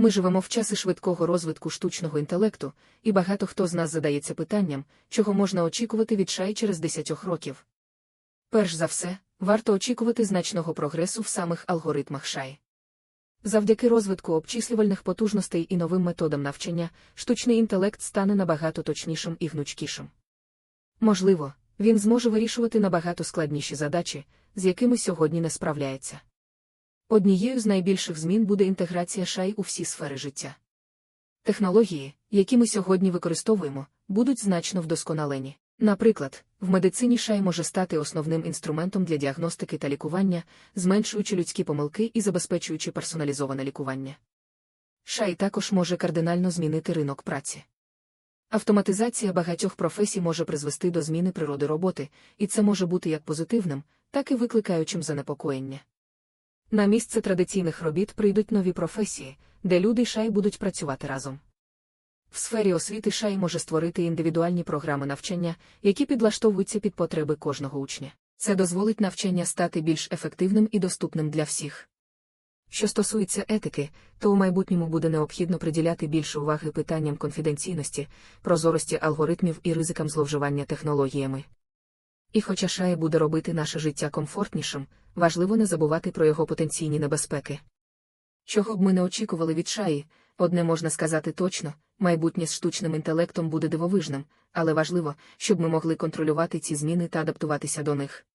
Ми живемо в часи швидкого розвитку штучного інтелекту, і багато хто з нас задається питанням, чого можна очікувати від шай через 10 років. Перш за все, варто очікувати значного прогресу в самих алгоритмах шай. Завдяки розвитку обчислювальних потужностей і новим методам навчання, штучний інтелект стане набагато точнішим і гнучкішим. Можливо, він зможе вирішувати набагато складніші задачі, з якими сьогодні не справляється. Однією з найбільших змін буде інтеграція шай у всі сфери життя. Технології, які ми сьогодні використовуємо, будуть значно вдосконалені. Наприклад, в медицині шай може стати основним інструментом для діагностики та лікування, зменшуючи людські помилки і забезпечуючи персоналізоване лікування. Шай також може кардинально змінити ринок праці. Автоматизація багатьох професій може призвести до зміни природи роботи, і це може бути як позитивним, так і викликаючим занепокоєння. На місце традиційних робіт прийдуть нові професії, де люди й шай будуть працювати разом. В сфері освіти шай може створити індивідуальні програми навчання, які підлаштовуються під потреби кожного учня. Це дозволить навчання стати більш ефективним і доступним для всіх. Що стосується етики, то у майбутньому буде необхідно приділяти більше уваги питанням конфіденційності, прозорості алгоритмів і ризикам зловживання технологіями. І хоча шай буде робити наше життя комфортнішим, важливо не забувати про його потенційні небезпеки. Чого б ми не очікували від шаї, одне можна сказати точно, майбутнє з штучним інтелектом буде дивовижним, але важливо, щоб ми могли контролювати ці зміни та адаптуватися до них.